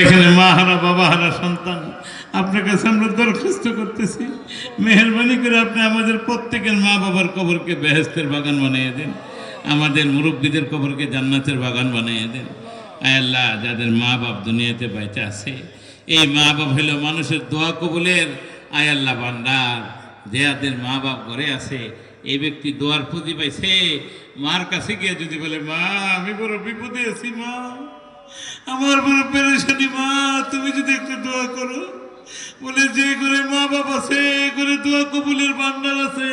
এখানে মা হারা, বাবা হারা সন্তান। আপনার কাছে আমরা দরখাস্ত করতেছি। মেহরবানি করে আপনি আমাদের প্রত্যেকের মা বাবার কবরকে বেহেস্তের বাগান বানিয়ে দিন। আমাদের মুরব্বীদের কবরকে জান্নাতের বাগান বানিয়ে দেন। আল্লাহ, যাদের মা বাপ দুনিয়াতে বাইতে আছে, এই মা বাপ হলো মানুষের দোয়া কবুলের আল্লাহ ভান্ডার। যাদের মা বাপ ঘরে আছে, এই ব্যক্তি দোয়ার পুঁজি পাইছে। মার কাছে গিয়ে যদি বলে, মা, আমি বড় বিপদে আছি, মা। আমার বড় পেরেশানি মা, তুমি যদি একটু দোয়া করো। বলে যে করে মা আছে এ করে দোয়া কবুলের ভান্ডার আছে।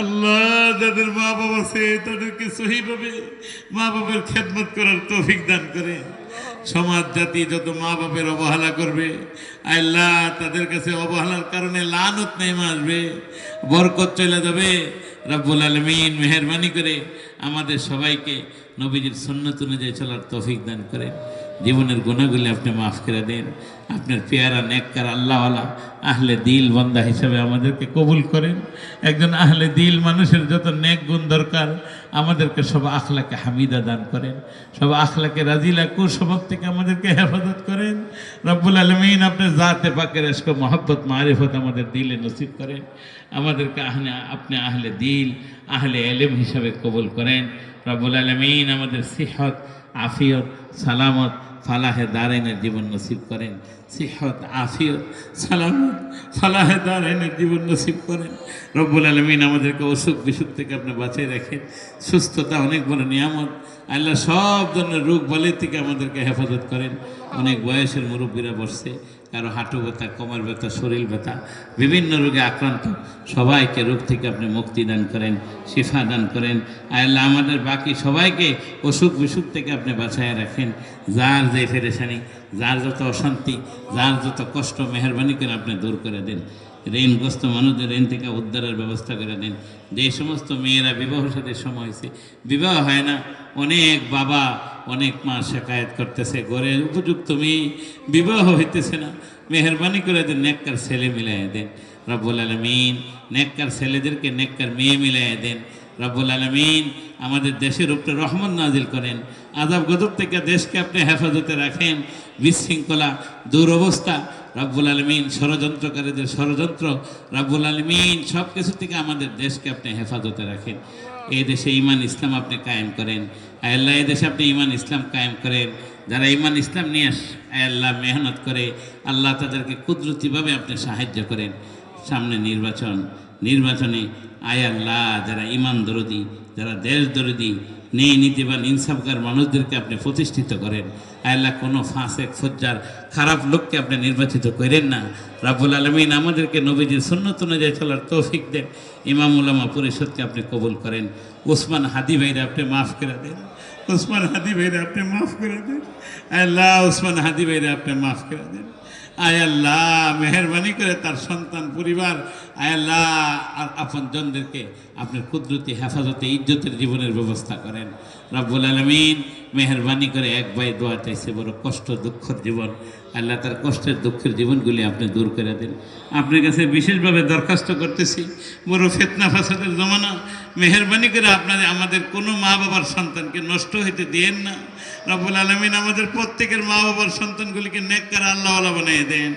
আল্লাহ, যাদের মা বাবা আছে, তাদেরকে সহিভাবে মা বাবার খেদমত করার তৌফিক দান করে। সমাজ, জাতি যত মা বাপের অবহেলা করবে, আল্লাহ তাদের কাছে অবহেলার কারণে লানত নেমে আসবে। বরকত চলে যাবে। রব্বুল আলমিন মেহরবানি করে আমাদের সবাইকে নবীজির সন্ন্যত অনুযায়ী চলার তৌফিক দান করেন। জীবনের গুণাগুলি আপনি মাফ করে দেন। আপনার পেয়ারা, নেককার, আল্লাহওয়ালা, আহলে দিল বন্দা হিসাবে আমাদেরকে কবুল করেন। একজন আহলে দিল মানুষের যত নেক গুণ দরকার, আমাদেরকে সব আখলাকে হামিদা দান করেন। সব আখলাকে রাজিলা কুস্বভাব থেকে আমাদেরকে হেফাজত করেন। রব্বুল আলমিন আপনার জাতে পাকের এসক মহব্বত, মারিফত আমাদের দিলে নসিব করেন। আমাদেরকে আহলে আপনি আহলে দিল আহলে এলেম হিসাবে কবুল করেন। রব্বুল আলমিন আমাদের সিহত আফিয়ত সালামত ফালাহে দারাইনের জীবন নসিব করেন। সিহত আফিয়ত সালামত ফালাহে দারাইনের জীবন নসিব করেন। রব্বুল আলমিন আমাদেরকে অসুখ বিসুখ থেকে আপনি বাঁচিয়ে রাখেন। সুস্থতা অনেক বড় নিয়ামত। আল্লাহ সব ধরনের রোগ বলের থেকে আমাদেরকে হেফাজত করেন। অনেক বয়সের মুরব্বীরা বসছে, কারও হাঁটু ব্যথা, কোমর ব্যথা, শরীর ব্যথা, বিভিন্ন রোগে আক্রান্ত। সবাইকে রোগ থেকে আপনি মুক্তি দান করেন, শিফা দান করেন। আল্লাহ আমাদের বাকি সবাইকে অসুখ বিসুখ থেকে আপনি বাঁচায় রাখেন। যার যে ফেরেশানি যার যত অশান্তি, যার যত কষ্ট, মেহরবানি করে আপনি দূর করে দেন। ঋণগ্রস্ত মানুষদের ঋণ থেকে উদ্ধারের ব্যবস্থা করে দেন। যে সমস্ত মেয়েরা বিবাহ সাথে সময় হয়েছে, বিবাহ হয় না। অনেক বাবা, অনেক মা শেখায়ত করতেছে ঘরে উপযুক্ত মেয়ে, বিবাহ হইতেছে না। মেহরবানি করে দেন, নেককার ছেলে মিলাই দেন। রব্বুল আলমিন, নেককার ছেলেদেরকে নেককার মেয়ে মিলাই দেন। রব্বুল আলমিন আমাদের দেশের উপরে রহমান নাজিল করেন। আজাব গদব থেকে দেশকে আপনি হেফাজতে রাখেন। বিশৃঙ্খলা, দুরবস্থা, রব্বুল আলমিন ষড়যন্ত্রকারীদের ষড়যন্ত্র, রব্বুল আলমিন সব কিছু থেকে আমাদের দেশকে আপনি হেফাজতে রাখেন। এই দেশে ইমান ইসলাম আপনি কায়েম করেন। আল্লাহ, এই দেশে আপনি ইমান ইসলাম কায়েম করেন। যারা ইমান ইসলাম নিয়ে আস আল্লাহ, মেহনত করে, আল্লাহ তাদেরকে কুদরতিভাবে আপনি সাহায্য করেন। সামনে নির্বাচন নির্বাচনে আয় আল্লাহ যারা ইমান দরদি, যারা দেশ দরদি, নেই নীতিবান ইনসাফকার মানুষদেরকে আপনি প্রতিষ্ঠিত করেন। আল্লাহ কোনো ফাঁসেক ফজ্জার, খারাপ লোককে আপনি নির্বাচিত করেন না। রাবুল আলমিন আমাদেরকে নবীজির সুন্নত অনুযায়ী চলার তৌফিক দেন। ইমাম উলামা পরিষদকে আপনি কবুল করেন। ওসমান হাদি ভাইরা আপনি মাফ করে দেন। ওসমান হাদি ভাইরা আপনি মাফ করে দেন। আল্লাহ ওসমান হাদি ভাইরা আপনি মাফ করে দেন। আয় আল্লাহ, মেহরবানি করে তার সন্তান, পরিবার, আয় আল্লাহ আর আপন জনদেরকে আপনার কুদরতি, হেফাজতে, ইজ্জতের জীবনের ব্যবস্থা করেন। রব্বুল আলমিন মেহরবানি করে এক ভাই দোয়া চাইছে, বড় কষ্ট, দুঃখের জীবন। আল্লাহ তার কষ্টের, দুঃখের জীবনগুলি আপনি দূর করে দেন। আপনার কাছে বিশেষভাবে দরখাস্ত করতেছি, বড় ফেতনা ফাসাদের জমানা। মেহরবানি করে আপনাদের আমাদের কোনো মা বাবার সন্তানকে নষ্ট হইতে দেন না। রব্বুল আলমিন আমাদের প্রত্যেকের মা বাবার সন্তানগুলিকে নেককার করে আল্লাহওয়ালা বানিয়ে দেন।